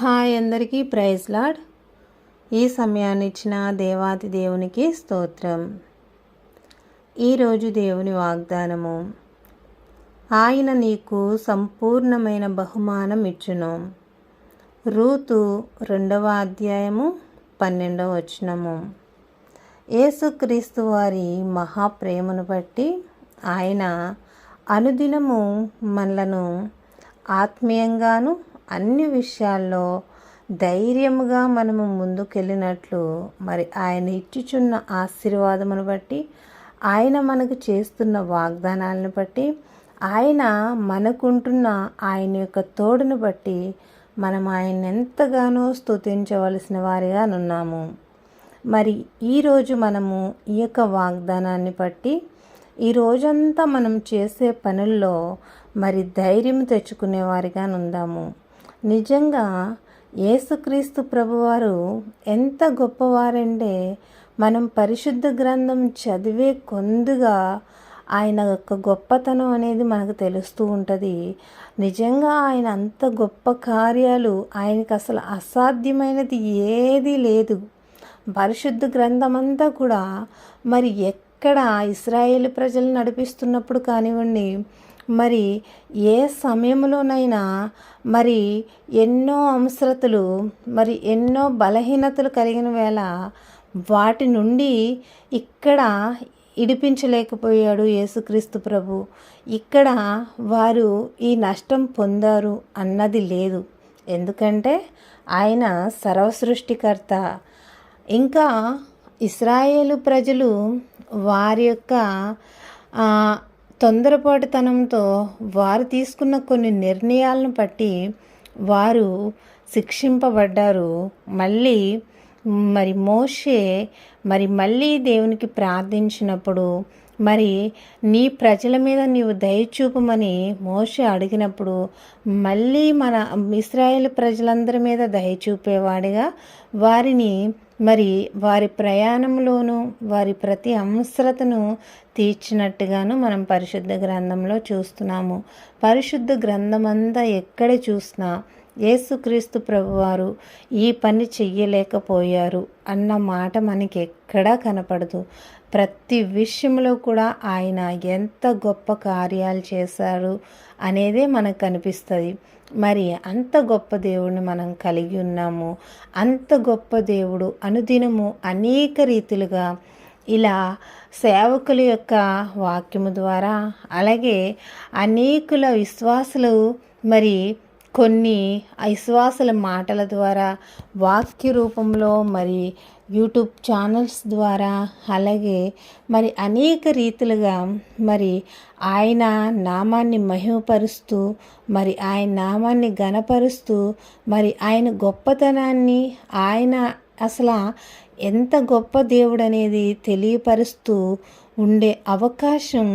Hi అందరికీ praise lord. ఈ సమయాన్ని ఇచ్చిన దేవాతి దేవునికి స్తోత్రం. ఈరోజు దేవుని వాగ్దానము ఆయన నీకు సంపూర్ణమైన బహుమానం ఇచ్చును. రూతు రెండవ అధ్యాయము పన్నెండవ వచనము. యేసుక్రీస్తు వారి మహాప్రేమను బట్టి ఆయన అనుదినము మనలను ఆత్మీయంగాను అన్ని విషయాల్లో ధైర్యముగా మనము ముందుకెళ్ళినట్లు మరి ఆయన ఇచ్చుచున్న ఆశీర్వాదమును బట్టి ఆయన మనకు చేస్తున్న వాగ్దానాలను బట్టి ఆయన మనకుంటున్న ఆయన యొక్క తోడును బట్టి మనం ఆయన ఎంతగానో స్తుతించవలసిన వారిగా ఉన్నాము మరి ఈరోజు మనము ఈ యొక్క వాగ్దానాన్ని బట్టి ఈ రోజంతా మనం చేసే పనుల్లో మరి ధైర్యం తెచ్చుకునే వారిగా ఉందాము నిజంగా యేసుక్రీస్తు ప్రభువారు ఎంత గొప్పవారంటే మనం పరిశుద్ధ గ్రంథం చదివే కొందుగా ఆయన యొక్క గొప్పతనం అనేది మనకు తెలుస్తూ ఉంటుంది. నిజంగా ఆయన అంత గొప్ప కార్యాలు ఆయనకు అసలు అసాధ్యమైనది ఏదీ లేదు. పరిశుద్ధ గ్రంథం అంతా కూడా మరి ఎక్కడ ఇస్రాయేల్ ప్రజలు నడిపిస్తున్నప్పుడు కానివ్వండి మరి ఏ సమయంలోనైనా మరి ఎన్నో అవసరతలు మరి ఎన్నో బలహీనతలు కలిగిన వేళ వాటి నుండి ఇక్కడ ఇడిపించలేకపోయాడు యేసుక్రీస్తు ప్రభు. ఇక్కడ వారు ఈ నష్టం పొందారు అన్నది లేదు. ఎందుకంటే ఆయన సర్వసృష్టికర్త. ఇంకా ఇస్రాయేలు ప్రజలు వారి యొక్క తొందరపాటుతనంతో వారు తీసుకున్న కొన్ని నిర్ణయాలను బట్టి వారు శిక్షింపబడ్డారు. మళ్ళీ మరి మోషే మరి మళ్ళీ దేవునికి ప్రార్థించినప్పుడు మరి నీ ప్రజల మీద నీవు దయచూపమని మోష అడిగినప్పుడు మళ్ళీ మన ఇస్రాయేల్ ప్రజలందరి మీద దయచూపేవాడిగా వారిని మరి వారి ప్రయాణంలోనూ వారి ప్రతి అవసరతను తీర్చినట్టుగాను మనం పరిశుద్ధ గ్రంథంలో చూస్తున్నాము. పరిశుద్ధ గ్రంథమంతా ఎక్కడ చూసినా యేసుక్రీస్తు ప్రభువారు ఈ పని చెయ్యలేకపోయారు అన్న మాట మనకి ఎక్కడా కనపడదు. ప్రతి విషయంలో కూడా ఆయన ఎంత గొప్ప కార్యాలు చేశారు అనేదే మనకు కనిపిస్తుంది మరి అంత గొప్ప దేవుడిని మనం కలిగి ఉన్నాము అంత గొప్ప దేవుడు అనుదినము అనేక రీతిలుగా ఇలా సేవకుల యొక్క వాక్యము ద్వారా అలాగే అనేకుల విశ్వాసులు మరి కొన్ని విశ్వాసుల మాటల ద్వారా వాక్య రూపంలో మరి యూట్యూబ్ ఛానల్స్ ద్వారా అలాగే మరి అనేక రీతులుగా మరి ఆయన నామాన్ని మహిమపరుస్తూ మరి ఆయన నామాన్ని గణపరుస్తూ మరి ఆయన గొప్పతనాన్ని ఆయన అసలు ఎంత గొప్ప దేవుడు అనేది తెలియపరుస్తూ ఉండే అవకాశం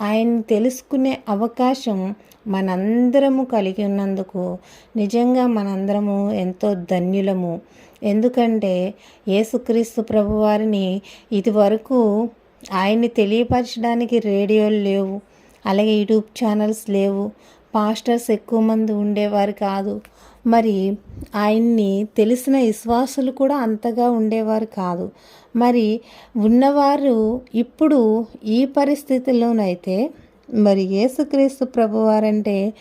ఆయన్ని తెలుసుకునే అవకాశం మనందరము కలిగి ఉన్నందుకు నిజంగా మనందరము ఎంతో ధన్యులము. ఎందుకంటే యేసుక్రీస్తు ప్రభువారిని ఇదివరకు ఆయన్ని తెలియపరచడానికి రేడియోలు లేవు అలాగే యూట్యూబ్ ఛానల్స్ లేవు పాస్టర్స్ ఎక్కువ మంది ఉండేవారు కాదు. మరి ఆయన్ని తెలిసిన విశ్వాసులు కూడా అంతగా ఉండేవారు కాదు. మరి ఉన్నవారు ఇప్పుడు ఈ పరిస్థితుల్లోనైతే మరి యేసుక్రీస్తు ప్రభువారంటే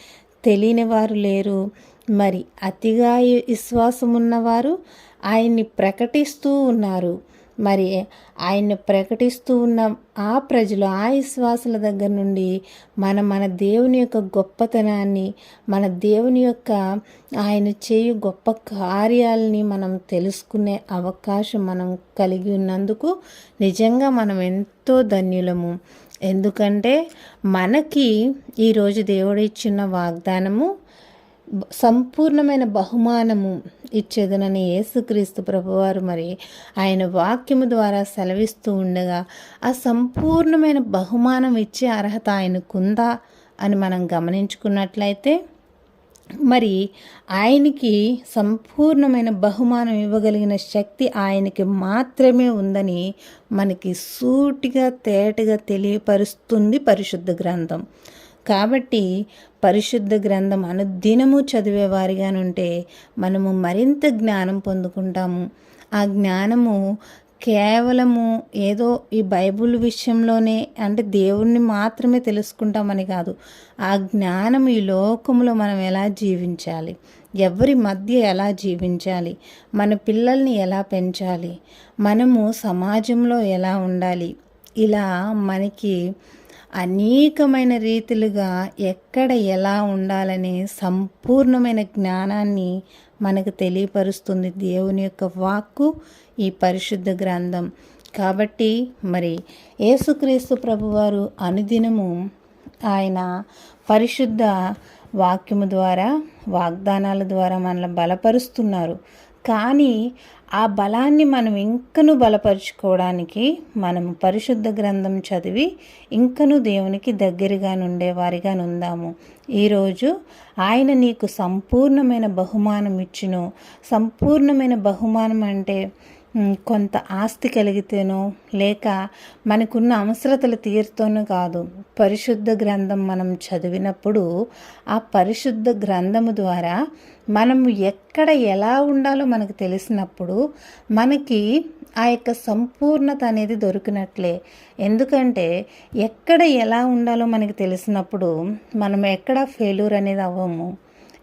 తెలియని వారు లేరు. మరి అతిగా విశ్వాసం ఉన్నవారు ఆయన్ని ప్రకటిస్తూ ఉన్నారు. మరి ఆయన్ని ప్రకటిస్తూ ఉన్న ఆ ప్రజలు ఆ విశ్వాసుల దగ్గర నుండి మన మన దేవుని యొక్క గొప్పతనాన్ని మన దేవుని యొక్క ఆయన చేయు గొప్ప కార్యాలని మనం తెలుసుకునే అవకాశం మనం కలిగి ఉన్నందుకు నిజంగా మనం ఎంతో ధన్యులము. ఎందుకంటే మనకి ఈరోజు దేవుడు ఇచ్చిన వాగ్దానము సంపూర్ణమైన బహుమానము ఇచ్చేదనని యేసుక్రీస్తు ప్రభువారు మరి ఆయన వాక్యము ద్వారా సెలవిస్తూ ఉండగా ఆ సంపూర్ణమైన బహుమానం ఇచ్చే అర్హత ఆయనకుందా? అని మనం గమనించుకున్నట్లయితే మరి ఆయనకి సంపూర్ణమైన బహుమానం ఇవ్వగలిగిన శక్తి ఆయనకి మాత్రమే ఉందని మనకి సూటిగా తేటగా తెలియపరుస్తుంది పరిశుద్ధ గ్రంథం. కాబట్టి పరిశుద్ధ గ్రంథం అనుదినము చదివేవారిగానుంటే మనము మరింత జ్ఞానం పొందుకుంటాము. ఆ జ్ఞానము కేవలము ఏదో ఈ బైబుల్ విషయంలోనే అంటే దేవుణ్ణి మాత్రమే తెలుసుకుంటామని కాదు. ఆ జ్ఞానం ఈ లోకంలో మనం ఎలా జీవించాలి? ఎవరి మధ్య ఎలా జీవించాలి? మన పిల్లల్ని ఎలా పెంచాలి? మనము సమాజంలో ఎలా ఉండాలి? ఇలా మనకి అనేకమైన రీతిలుగా ఎక్కడ ఎలా ఉండాలనే సంపూర్ణమైన జ్ఞానాన్ని మనకు తెలియపరుస్తుంది దేవుని యొక్క వాక్కు ఈ పరిశుద్ధ గ్రంథం. కాబట్టి మరి యేసుక్రీస్తు ప్రభువారు అనుదినము ఆయన పరిశుద్ధ వాక్యము ద్వారా వాగ్దానాల ద్వారా మనల్ని బలపరుస్తున్నారు. కానీ ఆ బలాన్ని మనం ఇంకను బలపరుచుకోవడానికి మనం పరిశుద్ధ గ్రంథం చదివి ఇంకను దేవునికి దగ్గరగా నుండేవారిగా నుందాము. ఈరోజు ఆయన నీకు సంపూర్ణమైన బహుమానం ఇచ్చును సంపూర్ణమైన బహుమానం అంటే కొంత ఆస్తి కలిగితేనో లేక మనకున్న అవసరతలు తీరుతోనూ కాదు. పరిశుద్ధ గ్రంథం మనం చదివినప్పుడు ఆ పరిశుద్ధ గ్రంథము ద్వారా మనము ఎక్కడ ఎలా ఉండాలో మనకు తెలిసినప్పుడు మనకి ఆ యొక్క సంపూర్ణత అనేది దొరికినట్లే. ఎందుకంటే ఎక్కడ ఎలా ఉండాలో మనకి తెలిసినప్పుడు మనం ఎక్కడ ఫెయిల్యూర్ అనేది అవ్వము.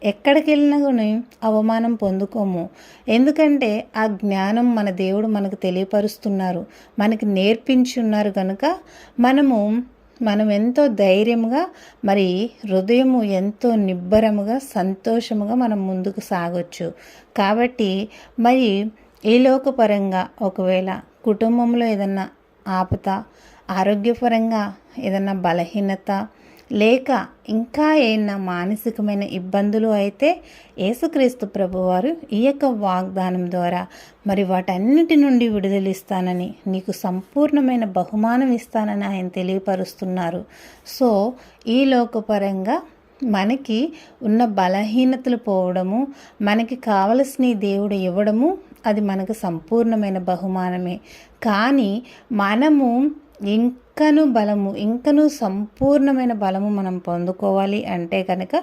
ఎక్కడికి వెళ్ళినా కానీ అవమానం పొందుకోము. ఎందుకంటే ఆ జ్ఞానం మన దేవుడు మనకు తెలియపరుస్తున్నారు. మనకి నేర్పించి ఉన్నారు కనుక మనము మనం ఎంతో ధైర్యంగా మరి హృదయము ఎంతో నిబ్బరముగా సంతోషముగా మనం ముందుకు సాగొచ్చు. కాబట్టి మరి ఈ లోకపరంగా ఒకవేళ కుటుంబంలో ఏదన్నా ఆపత ఆరోగ్యపరంగా ఏదన్నా బలహీనత లేక ఇంకా ఏమైనా మానసికమైన ఇబ్బందులు అయితే యేసుక్రీస్తు ప్రభువారు ఈ యొక్క వాగ్దానం ద్వారా మరి వాటన్నిటి నుండి విడుదలిస్తానని నీకు సంపూర్ణమైన బహుమానం ఇస్తానని ఆయన తెలియపరుస్తున్నారు. సో ఈ లోకపరంగా మనకి ఉన్న బలహీనతలు పోవడము మనకి కావలసిన దేవుడు ఇవ్వడము అది మనకు సంపూర్ణమైన బహుమానమే. కానీ మనము ఇంకను బలము ఇంకను సంపూర్ణమైన బలము మనం పొందుకోవాలి అంటే కనుక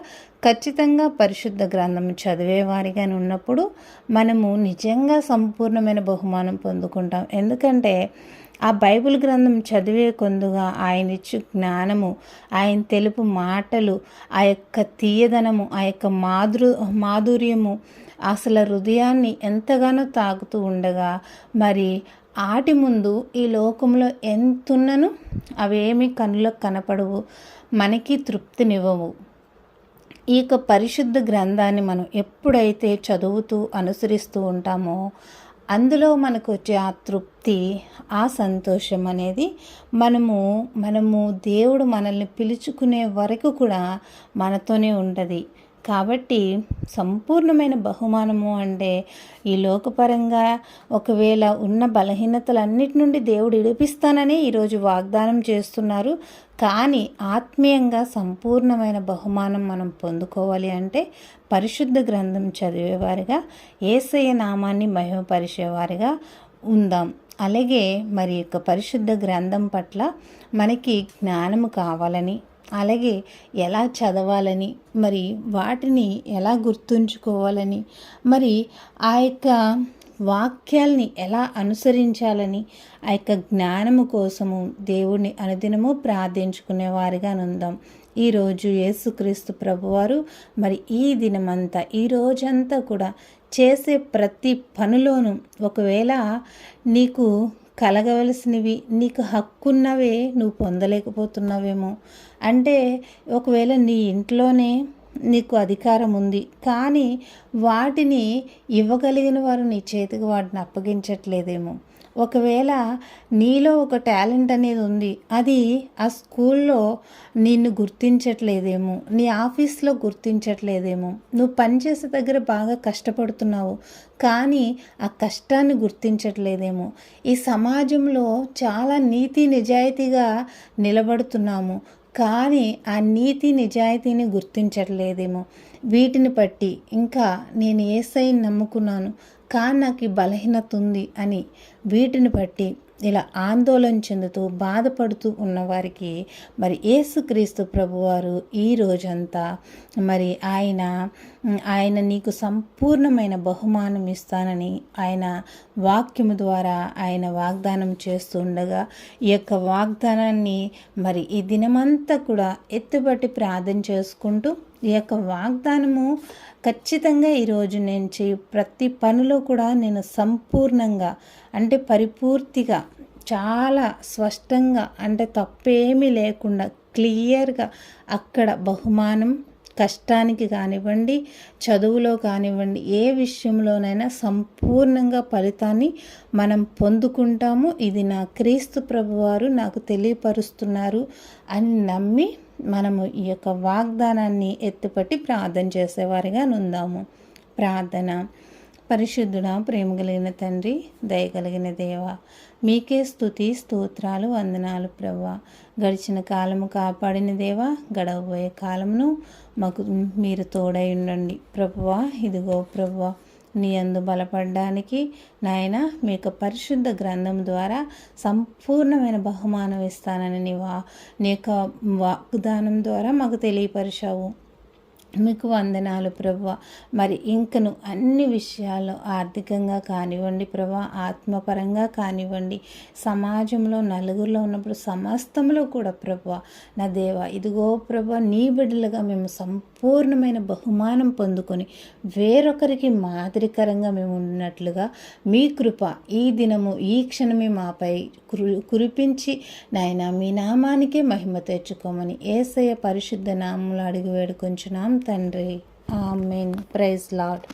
ఖచ్చితంగా పరిశుద్ధ గ్రంథం చదివేవారిగా ఉన్నప్పుడు మనము నిజంగా సంపూర్ణమైన బహుమానం పొందుకుంటాం. ఎందుకంటే ఆ బైబిల్ గ్రంథం చదివే కొందుగా ఆయన ఇచ్చు జ్ఞానము ఆయన తెలుపు మాటలు ఆ యొక్క తీయదనము ఆ యొక్క మాధురు మాధుర్యము అసలు హృదయాన్ని ఎంతగానో తాకుతూ ఉండగా మరి ఆటి ముందు ఈ లోకంలో ఎంతున్నను అవేమి కనులకు కనపడవు మనకి తృప్తినివ్వవు. ఈ యొక్క పరిశుద్ధ గ్రంథాన్ని మనం ఎప్పుడైతే చదువుతూ అనుసరిస్తూ ఉంటామో అందులో మనకు వచ్చే ఆ తృప్తి ఆ సంతోషం అనేది మనము మనము దేవుడు మనల్ని పిలుచుకునే వరకు కూడా మనతోనే ఉంటుంది. కాబట్టి సంపూర్ణమైన బహుమానము అంటే ఈ లోకపరంగా ఒకవేళ ఉన్న బలహీనతలన్నిటి నుండి దేవుడు ఇడిపిస్తానని ఈరోజు వాగ్దానం చేస్తున్నారు. కానీ ఆత్మీయంగా సంపూర్ణమైన బహుమానం మనం పొందుకోవాలి అంటే పరిశుద్ధ గ్రంథం చదివేవారిగా ఏసయ్య నామాన్ని మహిమపరిచేవారిగా ఉందాం. అలాగే మరి యొక్క పరిశుద్ధ గ్రంథం పట్ల మనకి జ్ఞానము కావాలని అలాగే ఎలా చదవాలని మరి వాటిని ఎలా గుర్తుంచుకోవాలని మరి ఆ యొక్క వాక్యాల్ని ఎలా అనుసరించాలని ఆ యొక్క జ్ఞానము కోసము దేవుణ్ణి అనుదినము ప్రార్థించుకునే వారిగా నుందాం. ఈరోజు యేసుక్రీస్తు ప్రభువారు మరి ఈ దినమంతా ఈ రోజంతా కూడా చేసే ప్రతి పనిలోనూ ఒకవేళ నీకు కలగవలసినవి నీకు హక్కున్నవే నువ్వు పొందలేకపోతున్నావేమో. అంటే ఒకవేళ నీ ఇంట్లోనే నీకు అధికారం ఉంది కానీ వాటిని ఇవ్వగలిగిన వారు నీ చేతికి వాటిని అప్పగించట్లేదేమో. ఒకవేళ నీలో ఒక టాలెంట్ అనేది ఉంది అది ఆ స్కూల్లో నిన్ను గుర్తించట్లేదేమో నీ ఆఫీస్లో గుర్తించట్లేదేమో నువ్వు పనిచేసే దగ్గర బాగా కష్టపడుతున్నావు కానీ ఆ కష్టాన్ని గుర్తించట్లేదేమో. ఈ సమాజంలో చాలా నీతి నిజాయితీగా నిలబడుతున్నాము కానీ ఆ నీతి నిజాయితీని గుర్తించట్లేదేమో. వీటిని బట్టి ఇంకా నేను ఏసైని నమ్ముకున్నాను కానీ నాకు ఈ బలహీనత ఉంది అని వీటిని బట్టి ఇలా ఆందోళన చెందుతూ బాధపడుతూ ఉన్నవారికి మరి యేసుక్రీస్తు ప్రభువారు ఈ రోజంతా మరి ఆయన ఆయన నీకు సంపూర్ణమైన బహుమానం ఇస్తానని ఆయన వాక్యము ద్వారా ఆయన వాగ్దానం చేస్తుండగా ఈ యొక్క వాగ్దానాన్ని మరి ఈ దినమంతా కూడా ఎత్తుబట్టి ప్రార్థన చేసుకుంటూ ఈ యొక్క వాగ్దానము ఖచ్చితంగా ఈరోజు నేను చే ప్రతి పనిలో కూడా నేను సంపూర్ణంగా అంటే పరిపూర్తిగా చాలా స్పష్టంగా అంటే తప్పేమీ లేకుండా క్లియర్గా అక్కడ బహుమానం కష్టానికి కానివ్వండి చదువులో కానివ్వండి ఏ విషయంలోనైనా సంపూర్ణంగా ఫలితాన్ని మనం పొందుకుంటాము. ఇది నా క్రీస్తు ప్రభువారు నాకు తెలియపరుస్తున్నారు అని నమ్మి మనము ఈ యొక్క వాగ్దానాన్ని ఎత్తుపట్టి ప్రార్థన చేసేవారిగా నుందాము. ప్రార్థన. పరిశుద్ధుడ ప్రేమ కలిగిన తండ్రి దయగలిగిన దేవ మీకే స్థుతి స్తోత్రాలు వందనాలు ప్రవ్వ. గడిచిన కాలము కాపాడిన దేవ గడవబోయే కాలమును మాకు మీరు తోడై ఉండండి. ప్రభువా ఇదిగో ప్రభువా నీ అందు బలపడడానికి నాయన మీ యొక్క పరిశుద్ధ గ్రంథం ద్వారా సంపూర్ణమైన బహుమానం ఇస్తానని నీ వా నీ యొక్క వాగ్దానం ద్వారా మాకు తెలియపరిచావు. మీకు వందనాలు ప్రభా మరి ఇంకను అన్ని విషయాల్లో ఆర్థికంగా కానివ్వండి ప్రభా ఆత్మపరంగా కానివ్వండి సమాజంలో నలుగురిలో ఉన్నప్పుడు సమస్తంలో కూడా ప్రభా నా దేవ ఇదిగో ప్రభా నీ బిడ్డలుగా మేము సంపూర్ణమైన బహుమానం పొందుకొని వేరొకరికి మాదిరికరంగా మేము ఉన్నట్లుగా మీ కృప ఈ దినము ఈ క్షణమే మాపై కురిపించి నాయన మీ నామానికే మహిమ తెచ్చుకోమని ఏసయ్య పరిశుద్ధ నామంలో అడిగి వేడుకొంచున్నాం తండ్రి. ఆమెన్. Praise lord